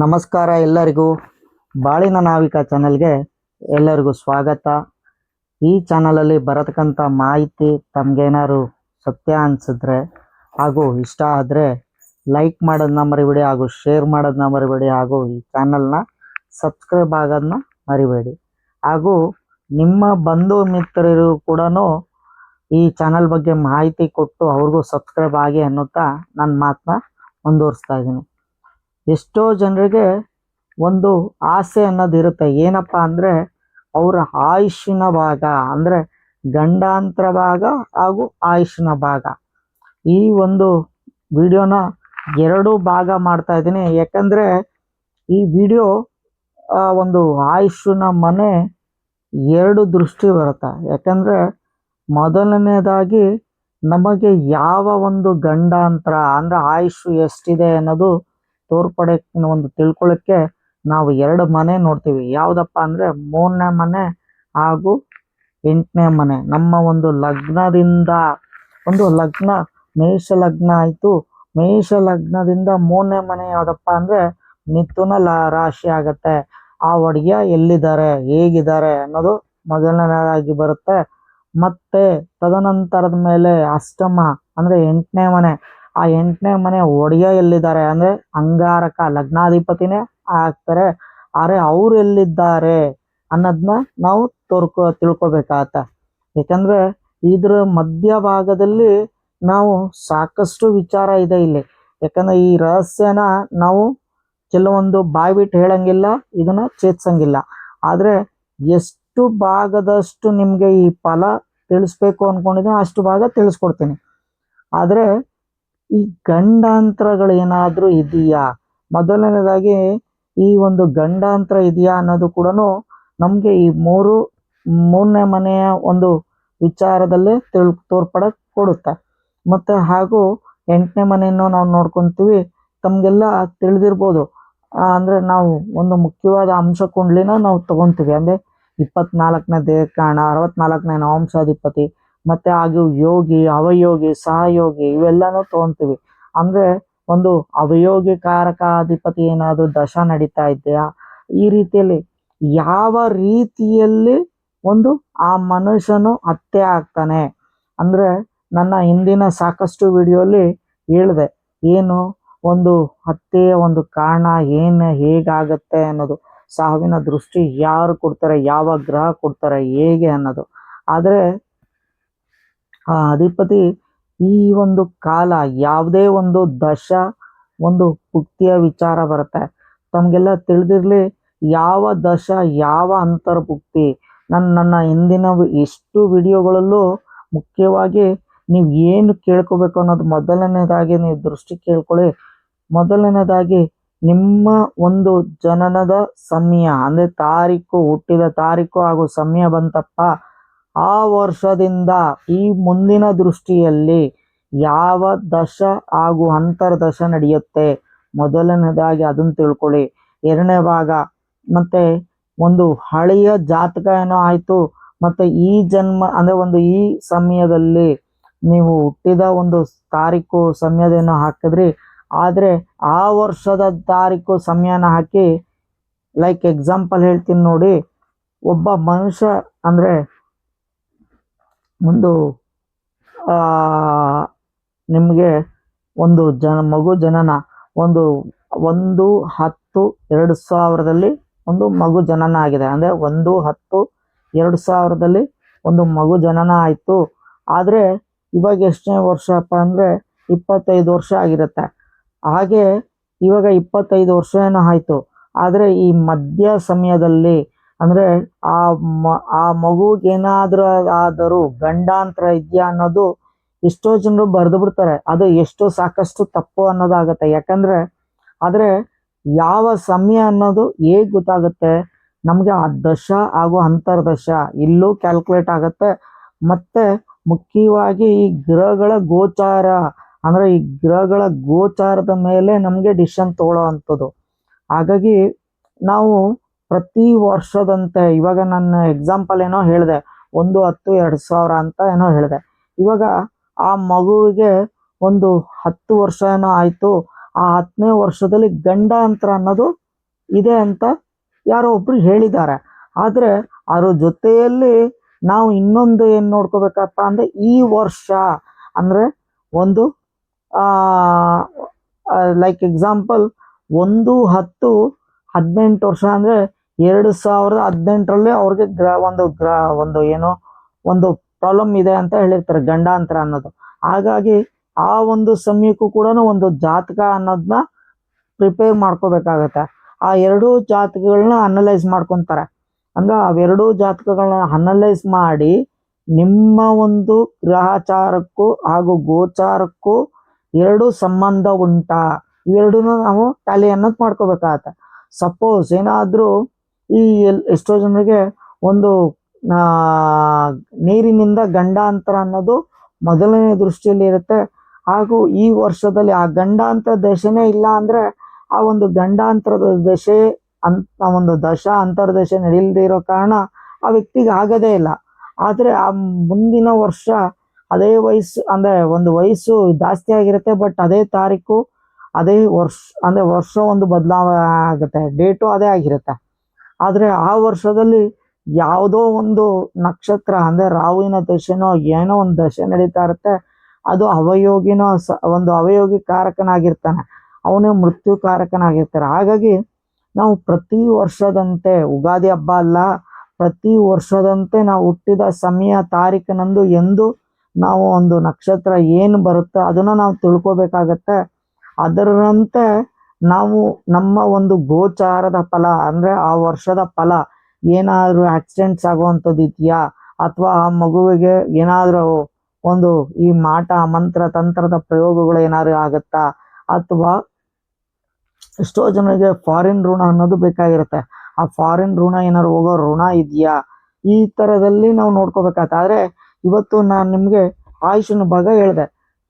ನಮಸ್ಕಾರ ಎಲ್ಲರಿಗೂ. ಬಾಳಿನ ನಾವಿಕ ಚಾನಲ್ಗೆ ಎಲ್ಲರಿಗೂ ಸ್ವಾಗತ. ಈ ಚಾನಲಲ್ಲಿ ಬರತಕ್ಕಂಥ ಮಾಹಿತಿ ತಮಗೇನಾದ್ರು ಸತ್ಯ ಅನಿಸಿದ್ರೆ ಹಾಗೂ ಇಷ್ಟ ಆದರೆ ಲೈಕ್ ಮಾಡೋದನ್ನ ಮರಿಬೇಡಿ ಹಾಗೂ ಶೇರ್ ಮಾಡೋದನ್ನ ಮರಿಬೇಡಿ ಹಾಗೂ ಈ ಚಾನಲ್ನ ಸಬ್ಸ್ಕ್ರೈಬ್ ಆಗೋದನ್ನ ಮರಿಬೇಡಿ. ಹಾಗೂ ನಿಮ್ಮ ಬಂಧು ಮಿತ್ರರು ಕೂಡ ಈ ಚಾನಲ್ ಬಗ್ಗೆ ಮಾಹಿತಿ ಕೊಟ್ಟು ಅವ್ರಿಗೂ ಸಬ್ಸ್ಕ್ರೈಬ್ ಆಗಿ ಅನ್ನುತ್ತಾ ನನ್ನ ಮಾತನ್ನ ಮುಂದುವರಿಸ್ತಾ ಇದ್ದೀನಿ. ಎಷ್ಟೋ ಜನರಿಗೆ ಒಂದು ಆಸೆ ಅನ್ನೋದು ಇರುತ್ತೆ. ಏನಪ್ಪ ಅಂದರೆ ಅವರ ಆಯುಷ್ಯನ ಭಾಗ, ಅಂದರೆ ಗಂಡಾಂತರ ಭಾಗ ಹಾಗೂ ಆಯುಷ್ಯನ ಭಾಗ. ಈ ಒಂದು ವಿಡಿಯೋನ ಎರಡು ಭಾಗ ಮಾಡ್ತಾ ಇದ್ದೀನಿ. ಯಾಕಂದರೆ ಈ ವಿಡಿಯೋ ಒಂದು ಆಯುಷ್ಯನ ಮನೆ ಎರಡು ದೃಷ್ಟಿ ಬರುತ್ತೆ. ಯಾಕಂದರೆ ಮೊದಲನೇದಾಗಿ ನಮಗೆ ಯಾವ ಒಂದು ಗಂಡಾಂತರ, ಅಂದರೆ ಆಯುಷು ಎಷ್ಟಿದೆ ಅನ್ನೋದು ತೋರ್ಪಡೆ ಒಂದು ತಿಳ್ಕೊಳ್ಳೋಕ್ಕೆ ನಾವು ಎರಡು ಮನೆ ನೋಡ್ತೀವಿ. ಯಾವುದಪ್ಪ ಅಂದ್ರೆ ಮೂರನೇ ಮನೆ ಹಾಗೂ ಎಂಟನೇ ಮನೆ. ನಮ್ಮ ಒಂದು ಲಗ್ನದಿಂದ, ಒಂದು ಲಗ್ನ ಮೇಷ ಲಗ್ನ ಆಯಿತು. ಮೇಷ ಲಗ್ನದಿಂದ ಮೂರನೇ ಮನೆ ಯಾವುದಪ್ಪ ಅಂದ್ರೆ ಮಿಥುನ ರಾಶಿ ಆಗತ್ತೆ. ಆ ಒಡೆಯ ಎಲ್ಲಿದ್ದಾರೆ, ಹೇಗಿದ್ದಾರೆ ಅನ್ನೋದು ಮೊದಲನೇದಾಗಿ ಬರುತ್ತೆ. ಮತ್ತೆ ತದನಂತರದ ಮೇಲೆ ಅಷ್ಟಮ ಅಂದ್ರೆ ಎಂಟನೇ ಮನೆ. ಆ ಎಂಟನೇ ಮನೆ ಒಡೆಯ ಎಲ್ಲಿದ್ದಾರೆ ಅಂದ್ರೆ ಅಂಗಾರಕ ಲಗ್ನಾಧಿಪತಿನೇ ಆಗ್ತಾರೆ. ಆದ್ರೆ ಅವ್ರು ಎಲ್ಲಿದ್ದಾರೆ ಅನ್ನೋದನ್ನ ನಾವು ತೋರ್ಕೊ, ತಿಳ್ಕೊಬೇಕಾಗತ್ತ. ಯಾಕಂದ್ರೆ ಇದ್ರ ಮಧ್ಯಭಾಗದಲ್ಲಿ ನಾವು ಸಾಕಷ್ಟು ವಿಚಾರ ಇದೆ ಇಲ್ಲಿ. ಯಾಕಂದ್ರೆ ಈ ರಹಸ್ಯನ ನಾವು ಕೆಲವೊಂದು ಬಾಯ್ಬಿಟ್ಟು ಹೇಳಂಗಿಲ್ಲ, ಇದನ್ನ ಚೇತ್ಸಂಗಿಲ್ಲ. ಆದ್ರೆ ಎಷ್ಟು ಭಾಗದಷ್ಟು ನಿಮ್ಗೆ ಈ ಫಲ ತಿಳಿಸ್ಬೇಕು ಅನ್ಕೊಂಡಿದ್ದೀನಿ ಅಷ್ಟು ಭಾಗ ತಿಳಿಸ್ಕೊಡ್ತೀನಿ. ಆದ್ರೆ ಈ ಗಂಡಾಂತರಗಳು ಏನಾದರೂ ಇದೆಯಾ ಮೊದಲನೇದಾಗಿ ಈ ಒಂದು ಗಂಡಾಂತರ ಇದೆಯಾ ಅನ್ನೋದು ಕೂಡ ನಮಗೆ ಈ ಮೂರು, ಮೂರನೇ ಮನೆಯ ಒಂದು ವಿಚಾರದಲ್ಲೇ ತಿಳ್ ತೋರ್ಪಡ ಕೊಡುತ್ತೆ. ಮತ್ತೆ ಹಾಗೂ ಎಂಟನೇ ಮನೆಯನ್ನು ನಾವು ನೋಡ್ಕೊತೀವಿ, ತಮಗೆಲ್ಲ ತಿಳಿದಿರ್ಬೋದು. ಅಂದರೆ ನಾವು ಒಂದು ಮುಖ್ಯವಾದ ಅಂಶ ಕುಂಡ್ಲಿನ ನಾವು ತಗೊಂತೀವಿ. ಅಂದ್ರೆ ಇಪ್ಪತ್ನಾಲ್ಕನೇ ದೇಹಕಾರಣ ಅರವತ್ನಾಲ್ಕನೇ ನವಂಶಾಧಿಪತಿ ಮತ್ತೆ ಹಾಗೂ ಯೋಗಿ, ಅವಯೋಗಿ, ಸಹಯೋಗಿ ಇವೆಲ್ಲನೂ ತಗೊಂತೀವಿ. ಅಂದ್ರೆ ಒಂದು ಅವಯೋಗಿ ಕಾರಕಾಧಿಪತಿ ಏನಾದ್ರು ದಶ ನಡೀತಾ ಇದೆಯಾ? ಈ ರೀತಿಯಲ್ಲಿ ಯಾವ ರೀತಿಯಲ್ಲಿ ಒಂದು ಆ ಮನುಷ್ಯನು ಹತ್ಯೆ ಆಗ್ತಾನೆ? ಅಂದ್ರೆ ನನ್ನ ಹಿಂದಿನ ಸಾಕಷ್ಟು ವಿಡಿಯೋಲಿ ಹೇಳಿದೆ, ಏನು ಒಂದು ಹತ್ಯೆಯ ಒಂದು ಕಾರಣ ಏನು, ಹೇಗಾಗತ್ತೆ ಅನ್ನೋದು. ಸಾವಿನ ದೃಷ್ಟಿ ಯಾರು ಕೊಡ್ತಾರೆ, ಯಾವ ಗ್ರಹ ಕೊಡ್ತಾರೆ, ಹೇಗೆ ಅನ್ನೋದು. ಆದರೆ ಆ ಅಧಿಪತಿ ಈ ಒಂದು ಕಾಲ ಯಾವುದೇ ಒಂದು ದಶ, ಒಂದು ಭುಕ್ತಿಯ ವಿಚಾರ ಬರುತ್ತೆ. ತಮಗೆಲ್ಲ ತಿಳಿದಿರಲಿ, ಯಾವ ದಶ, ಯಾವ ಅಂತರ್ಭುಕ್ತಿ ನನ್ನ ನನ್ನ ಹಿಂದಿನ ಎಷ್ಟು ವಿಡಿಯೋಗಳಲ್ಲೂ ಮುಖ್ಯವಾಗಿ ನೀವು ಏನು ಕೇಳ್ಕೋಬೇಕು ಅನ್ನೋದು ಮೊದಲನೇದಾಗಿ ನೀವು ದೃಷ್ಟಿ ಕೇಳ್ಕೊಳ್ಳಿ. ಮೊದಲನೇದಾಗಿ ನಿಮ್ಮ ಒಂದು ಜನನದ ಸಮಯ, ಅಂದರೆ ತಾರೀಕು, ಹುಟ್ಟಿದ ತಾರೀಕು ಹಾಗೂ ಸಮಯ ಬಂತಪ್ಪ ಆ ವರ್ಷದಿಂದ ಈ ಮುಂದಿನ ದೃಷ್ಟಿಯಲ್ಲಿ ಯಾವ ದಶ ಹಾಗೂ ಅಂತರ್ದಶ ನಡೆಯುತ್ತೆ? ಮೊದಲನೇದಾಗಿ ಅದನ್ನ ತಿಳ್ಕೊಳ್ಳಿ. ಎರಡನೇ ಭಾಗ, ಮತ್ತೆ ಒಂದು ಹಳೆಯ ಜಾತಕ ಏನೋ ಆಯಿತು, ಮತ್ತೆ ಈ ಜನ್ಮ, ಅಂದ್ರೆ ಒಂದು ಈ ಸಮಯದಲ್ಲಿ ನೀವು ಹುಟ್ಟಿದ ಒಂದು ತಾರೀಕು ಸಮಯದೇನೋ ಹಾಕಿದ್ರಿ. ಆದರೆ ಆ ವರ್ಷದ ತಾರೀಕು ಸಮಯನ ಹಾಕಿ ಲೈಕ್ ಎಕ್ಸಾಂಪಲ್ ಹೇಳ್ತೀನಿ ನೋಡಿ, ಒಬ್ಬ ಮನುಷ್ಯ ಅಂದ್ರೆ ಒಂದು ನಿಮಗೆ ಒಂದು ಜನ, ಮಗು ಜನನ, ಒಂದು ಒಂದು ಹತ್ತು ಎರಡು ಸಾವಿರದಲ್ಲಿ ಒಂದು ಮಗು ಜನನ ಆಗಿದೆ. ಅಂದರೆ ಒಂದು ಹತ್ತು ಎರಡು ಸಾವಿರದಲ್ಲಿ ಒಂದು ಮಗು ಜನನ ಆಯಿತು. ಆದರೆ ಇವಾಗ ಎಷ್ಟನೇ ವರ್ಷಪ್ಪ ಅಂದರೆ ಇಪ್ಪತ್ತೈದು ವರ್ಷ ಆಗಿರುತ್ತೆ. ಹಾಗೆ ಇವಾಗ ಇಪ್ಪತ್ತೈದು ವರ್ಷ ಏನೋ ಆಯಿತು. ಆದರೆ ಈ ಮಧ್ಯ ಸಮಯದಲ್ಲಿ ಅಂದ್ರೆ ಆ ಮ, ಆ ಮಗುಗೇನಾದ್ರೂ ಆದರೂ ಗಂಡಾಂತರ ಇದೆಯಾ ಅನ್ನೋದು ಎಷ್ಟೋ ಜನರು ಬರೆದು ಬಿಡ್ತಾರೆ. ಅದು ಎಷ್ಟು ಸಾಕಷ್ಟು ತಪ್ಪು ಅನ್ನೋದಾಗತ್ತೆ. ಯಾಕಂದ್ರೆ ಆದ್ರೆ ಯಾವ ಸಮಯ ಅನ್ನೋದು ಹೇಗ್ ಗೊತ್ತಾಗುತ್ತೆ? ನಮ್ಗೆ ಆ ದಶ ಹಾಗೂ ಅಂತರ್ದಶ ಇಲ್ಲೂ ಕ್ಯಾಲ್ಕುಲೇಟ್ ಆಗತ್ತೆ. ಮತ್ತೆ ಮುಖ್ಯವಾಗಿ ಈ ಗ್ರಹಗಳ ಗೋಚಾರ, ಅಂದ್ರೆ ಈ ಗ್ರಹಗಳ ಗೋಚಾರದ ಮೇಲೆ ನಮ್ಗೆ ಡಿಸಿಷನ್ ತಗೊಳ್ಳೋ ಅಂಥದ್ದು. ಹಾಗಾಗಿ ನಾವು ಪ್ರತಿ ವರ್ಷದಂತೆ ಇವಾಗ ನಾನು ಎಕ್ಸಾಂಪಲ್ ಏನೋ ಹೇಳಿದೆ, ಒಂದು ಹತ್ತು ಎರಡು ಸಾವಿರ ಅಂತ ಏನೋ ಹೇಳಿದೆ. ಇವಾಗ ಆ ಮಗುವಿಗೆ ಒಂದು ಹತ್ತು ವರ್ಷ ಏನೋ ಆಯಿತು, ಆ ಹತ್ತನೇ ವರ್ಷದಲ್ಲಿ ಗಂಡಾಂತರ ಅನ್ನೋದು ಇದೆ ಅಂತ ಯಾರೋ ಒಬ್ರು ಹೇಳಿದ್ದಾರೆ. ಆದರೆ ಅದ್ರ ಜೊತೆಯಲ್ಲಿ ನಾವು ಇನ್ನೊಂದು ಏನು ನೋಡ್ಕೋಬೇಕಪ್ಪ ಅಂದರೆ ಈ ವರ್ಷ ಅಂದರೆ ಒಂದು ಲೈಕ್ ಎಕ್ಸಾಂಪಲ್ ಒಂದು ಹತ್ತು ಹದಿನೆಂಟು ವರ್ಷ ಅಂದರೆ ಎರಡು ಸಾವಿರದ ಹದಿನೆಂಟರಲ್ಲಿ ಅವ್ರಿಗೆ ಗ್ರ, ಒಂದು ಗ್ರ, ಒಂದು ಏನೋ ಒಂದು ಪ್ರಾಬ್ಲಮ್ ಇದೆ ಅಂತ ಹೇಳಿರ್ತಾರೆ, ಗಂಡಾಂತರ ಅನ್ನೋದು. ಹಾಗಾಗಿ ಆ ಒಂದು ಸಮಯಕ್ಕೂ ಕೂಡ ಒಂದು ಜಾತಕ ಅನ್ನೋದನ್ನ ಪ್ರಿಪೇರ್ ಮಾಡ್ಕೋಬೇಕಾಗತ್ತೆ. ಆ ಎರಡೂ ಜಾತಕಗಳನ್ನ ಅನಲೈಸ್ ಮಾಡ್ಕೊತಾರೆ. ಅಂದ್ರೆ ಅವೆರಡೂ ಜಾತಕಗಳನ್ನ ಅನಲೈಸ್ ಮಾಡಿ ನಿಮ್ಮ ಒಂದು ಗ್ರಹಚಾರಕ್ಕೂ ಹಾಗೂ ಗೋಚಾರಕ್ಕೂ ಎರಡು ಸಂಬಂಧ ಉಂಟಾ. ಇವೆರಡೂ ನಾವು ಟ್ಯಾಲಿ ಅನ್ನೋದು ಮಾಡ್ಕೋಬೇಕಾಗತ್ತೆ. ಸಪೋಸ್ ಏನಾದರೂ ಈ ಎಷ್ಟೋ ಜನರಿಗೆ ಒಂದು ನೀರಿನಿಂದ ಗಂಡಾಂತರ ಅನ್ನೋದು ಮೊದಲನೇ ದೃಷ್ಟಿಯಲ್ಲಿ ಇರುತ್ತೆ. ಹಾಗೂ ಈ ವರ್ಷದಲ್ಲಿ ಆ ಗಂಡಾಂತರ ದಶೆನೇ ಇಲ್ಲ ಅಂದ್ರೆ ಆ ಒಂದು ಗಂಡಾಂತರದ ದಶೆ ಅಂತ ಒಂದು ದಶ ಅಂತರ್ದಶೆ ನಡೆಯಲ್ದೇ ಇರೋ ಕಾರಣ ಆ ವ್ಯಕ್ತಿಗೆ ಆಗದೇ ಇಲ್ಲ. ಆದರೆ ಆ ಮುಂದಿನ ವರ್ಷ ಅದೇ ವಯಸ್ಸು, ಅಂದರೆ ಒಂದು ವಯಸ್ಸು ಜಾಸ್ತಿ ಆಗಿರುತ್ತೆ, ಬಟ್ ಅದೇ ತಾರೀಕು, ಅದೇ ವರ್ಷ, ಅಂದರೆ ವರ್ಷ ಒಂದು ಬದಲಾವಣೆ ಆಗುತ್ತೆ, ಡೇಟು ಅದೇ ಆಗಿರುತ್ತೆ. ಆದರೆ ಆ ವರ್ಷದಲ್ಲಿ ಯಾವುದೋ ಒಂದು ನಕ್ಷತ್ರ, ಅಂದ್ರೆ ರಾಹುವಿನ ದಶೆನೋ ಏನೋ ಒಂದು ದಶೆ ನಡೀತಾ ಇರುತ್ತೆ. ಅದು ಅವಯೋಗಿನೋ ಸ, ಒಂದು ಅವಯೋಗಿ ಕಾರಕನಾಗಿರ್ತಾನೆ. ಅವನೇ ಮೃತ್ಯು ಕಾರಕನಾಗಿರ್ತಾರೆ. ಹಾಗಾಗಿ ನಾವು ಪ್ರತಿ ವರ್ಷದಂತೆ, ಉಗಾದಿ ಹಬ್ಬ ಅಲ್ಲ, ಪ್ರತಿ ವರ್ಷದಂತೆ ನಾವು ಹುಟ್ಟಿದ ಸಮಯ ತಾರೀಕಿನಂದು ಎಂದು ನಾವು ಒಂದು ನಕ್ಷತ್ರ ಏನು ಬರುತ್ತೆ ಅದನ್ನ ನಾವು ತಿಳ್ಕೊಬೇಕಾಗತ್ತೆ. ಅದರಂತೆ ನಾವು ನಮ್ಮ ಒಂದು ಗೋಚಾರದ ಫಲ, ಅಂದ್ರೆ ಆ ವರ್ಷದ ಫಲ, ಏನಾದ್ರೂ ಆಕ್ಸಿಡೆಂಟ್ಸ್ ಆಗುವಂಥದ್ದು ಇದೆಯಾ? ಅಥವಾ ಆ ಮಗುವಿಗೆ ಏನಾದರೂ ಒಂದು ಈ ಮಾಟ, ಮಂತ್ರ, ತಂತ್ರದ ಪ್ರಯೋಗಗಳು ಏನಾದ್ರು ಆಗುತ್ತಾ? ಅಥವಾ ಎಷ್ಟೋ ಜನರಿಗೆ ಫಾರಿನ್ ಋಣ ಅನ್ನೋದು ಬೇಕಾಗಿರುತ್ತೆ. ಆ ಫಾರಿನ್ ಋಣ ಏನಾದ್ರು ಹೋಗೋ ಋಣ ಇದೆಯಾ? ಈ ಥರದಲ್ಲಿ ನಾವು ನೋಡ್ಕೋಬೇಕಾಗತ್ತೆ ಆದರೆ ಇವತ್ತು ನಾನು ನಿಮಗೆ ಆಯುಷನ ಭಾಗ ಹೇಳಿದೆ.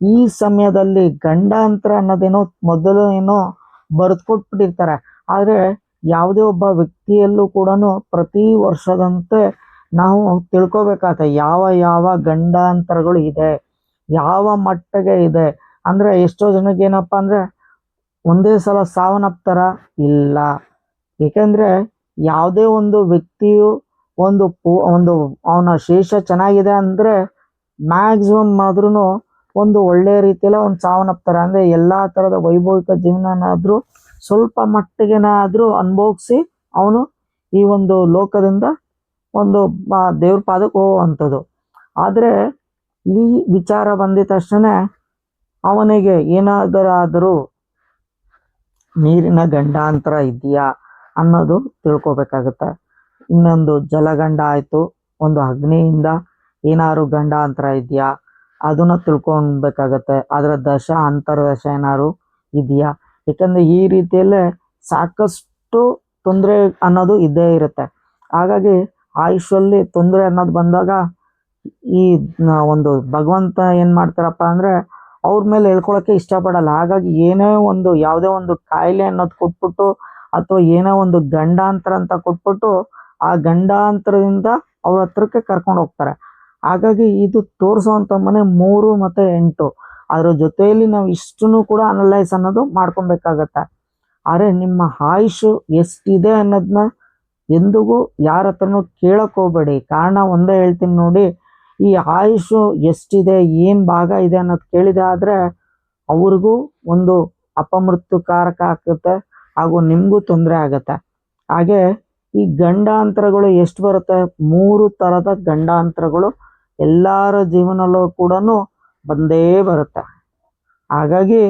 ಈ ಸಮಯದಲ್ಲಿ ಗಂಡಾಂತರ ಅನ್ನೋದೇನೋ ಮೊದಲು ಏನೋ ಬರೆದುಕೊಟ್ಬಿಟ್ಟಿರ್ತಾರೆ. ಆದರೆ ಯಾವುದೇ ಒಬ್ಬ ವ್ಯಕ್ತಿಯಲ್ಲೂ ಕೂಡ ಪ್ರತಿ ವರ್ಷದಂತೆ ನಾವು ತಿಳ್ಕೊಬೇಕಾಗ ಯಾವ ಯಾವ ಗಂಡಾಂತರಗಳು ಇದೆ, ಯಾವ ಮಟ್ಟಿಗೆ ಇದೆ. ಅಂದ್ರೆ ಎಷ್ಟೋ ಜನಕ್ಕೆ ಏನಪ್ಪಾ ಅಂದ್ರೆ ಒಂದೇ ಸಲ ಸಾವನ್ನಪ್ತಾರ ಇಲ್ಲ. ಏಕೆಂದರೆ ಯಾವುದೇ ಒಂದು ವ್ಯಕ್ತಿಯು ಒಂದು ಒಂದು ಅವನ ಶೇಷ ಚೆನ್ನಾಗಿದೆ ಅಂದ್ರೆ ಮ್ಯಾಕ್ಸಿಮಮ್ ಆದ್ರೂ ಒಂದು ಒಳ್ಳೆಯ ರೀತಿಯಲ್ಲಿ ಅವ್ನು ಸಾವನ್ನಪ್ತಾರೆ ಅಂದ್ರೆ ಎಲ್ಲಾ ತರದ ವೈಭವಿಕ ಜೀವನನಾದರೂ ಸ್ವಲ್ಪ ಮಟ್ಟಿಗೆನಾದರೂ ಅನುಭವಿಸಿ ಅವನು ಈ ಒಂದು ಲೋಕದಿಂದ ಒಂದು ದೇವ್ರ ಪಾದಕ್ಕೆ ಹೋಗುವಂಥದ್ದು. ಆದರೆ ಈ ವಿಚಾರ ಬಂದಿದ ತಕ್ಷಣ ಅವನಿಗೆ ಏನಾದರಾದರೂ ನೀರಿನ ಗಂಡಾಂತರ ಇದೆಯಾ ಅನ್ನೋದು ತಿಳ್ಕೊಬೇಕಾಗತ್ತೆ. ಇನ್ನೊಂದು ಜಲಗಂಡ ಆಯಿತು, ಒಂದು ಅಗ್ನಿಯಿಂದ ಏನಾದ್ರು ಗಂಡಾಂತರ ಇದೆಯಾ ಅದನ್ನ ತಿಳ್ಕೊಳ್ಬೇಕಾಗತ್ತೆ. ಅದರ ದಶ ಅಂತರ್ದಶ ಏನಾದ್ರು ಇದೆಯಾ? ಯಾಕಂದ್ರೆ ಈ ರೀತಿಯಲ್ಲೇ ಸಾಕಷ್ಟು ತೊಂದರೆ ಅನ್ನೋದು ಇದ್ದೇ ಇರುತ್ತೆ. ಹಾಗಾಗಿ ಆಯುಷಲ್ಲಿ ತೊಂದರೆ ಅನ್ನೋದು ಬಂದಾಗ ಈ ಒಂದು ಭಗವಂತ ಏನು ಮಾಡ್ತಾರಪ್ಪ ಅಂದ್ರೆ ಅವ್ರ ಮೇಲೆ ಹೇಳ್ಕೊಳಕ್ಕೆ ಇಷ್ಟಪಡಲ್ಲ. ಹಾಗಾಗಿ ಏನೇ ಒಂದು ಯಾವುದೇ ಒಂದು ಕಾಯಿಲೆ ಅನ್ನೋದು ಕೊಟ್ಬಿಟ್ಟು ಅಥವಾ ಏನೋ ಒಂದು ಗಂಡಾಂತರ ಅಂತ ಕೊಟ್ಬಿಟ್ಟು ಆ ಗಂಡಾಂತರದಿಂದ ಅವ್ರ ಹತ್ರಕ್ಕೆ ಕರ್ಕೊಂಡು ಹೋಗ್ತಾರೆ. ಹಾಗಾಗಿ ಇದು ತೋರಿಸುವಂತ ಮನೆ ಮೂರು ಮತ್ತೆ ಎಂಟು. ಅದರ ಜೊತೆಯಲ್ಲಿ ನಾವು ಇಷ್ಟನ್ನು ಕೂಡ ಅನಲೈಸ್ ಅನ್ನೋದು ಮಾಡ್ಕೊಬೇಕಾಗತ್ತೆ. ಆದರೆ ನಿಮ್ಮ ಆಯುಷು ಎಷ್ಟಿದೆ ಅನ್ನೋದನ್ನ ಎಂದಿಗೂ ಯಾರ ಹತ್ರನೂ ಕೇಳಕ್ ಹೋಗ್ಬೇಡಿ. ಕಾರಣ ಒಂದೇ ಹೇಳ್ತೀನಿ ನೋಡಿ, ಈ ಆಯುಷು ಎಷ್ಟಿದೆ, ಏನ್ ಭಾಗ ಇದೆ ಅನ್ನೋದು ಕೇಳಿದೆ ಆದ್ರೆ ಅವ್ರಿಗೂ ಒಂದು ಅಪಮೃತ್ಯುಕಾರಕ ಆಗುತ್ತೆ ಹಾಗೂ ನಿಮಗೂ ತೊಂದರೆ ಆಗತ್ತೆ. ಹಾಗೆ ಈ ಗಂಡಾಂತರಗಳು ಎಷ್ಟು ಬರುತ್ತೆ? ಮೂರು ತರದ ಗಂಡಾಂತರಗಳು ಎಲ್ಲರ ಜೀವನಲ್ಲೂ ಕೂಡ ಬಂದೇ ಬರುತ್ತೆ. ಹಾಗಾಗಿ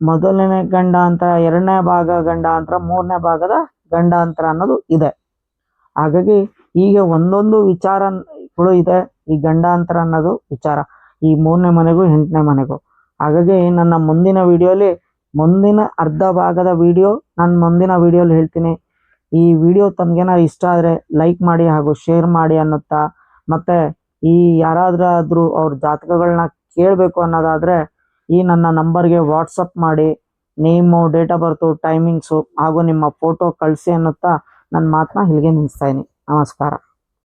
ಮೊದಲನೇ ಗಂಡಾಂತರ, ಎರಡನೇ ಭಾಗ ಗಂಡಾಂತರ, ಮೂರನೇ ಭಾಗದ ಗಂಡಾಂತರ ಅನ್ನೋದು ಇದೆ. ಹಾಗಾಗಿ ಈಗ ಒಂದೊಂದು ವಿಚಾರಗಳು ಇದೆ. ಈ ಗಂಡಾಂತರ ಅನ್ನೋದು ವಿಚಾರ. ಈ ಮೂರನೇ ಮನೆಗೂ, ಎಂಟನೇ ಮನೆಗೂ. ಹಾಗಾಗಿ ನನ್ನ ಮುಂದಿನ ವಿಡಿಯೋಲಿ ಮುಂದಿನ ಅರ್ಧ ಭಾಗದ ವಿಡಿಯೋ ನಾನು ಮುಂದಿನ ವಿಡಿಯೋಲಿ ಹೇಳ್ತೀನಿ. ಈ ವಿಡಿಯೋ ತಮ್ಗೇನಾದ್ರು ಇಷ್ಟ ಆದರೆ ಲೈಕ್ ಮಾಡಿ ಹಾಗೂ ಶೇರ್ ಮಾಡಿ ಅನ್ನುತ್ತಾ, ಮತ್ತೆ ಈ ಯಾರಾದ್ರಾದ್ರೂ ಅವ್ರ ಜಾತಕಗಳನ್ನ ಕೇಳಬೇಕು ಅನ್ನೋದಾದ್ರೆ ಈ ನನ್ನ ನಂಬರ್ಗೆ ವಾಟ್ಸಪ್ ಮಾಡಿ name date of birth timings ಹಾಗೂ ನಿಮ್ಮ ಫೋಟೋ ಕಳಿಸಿ ಅನ್ನುತ್ತಾ ನನ್ನ ಮಾತನ್ನ ಇಲ್ಲಿಗೆ ನಿಲ್ಲಿಸ್ತಾ ಇದೀನಿ ನಮಸ್ಕಾರ.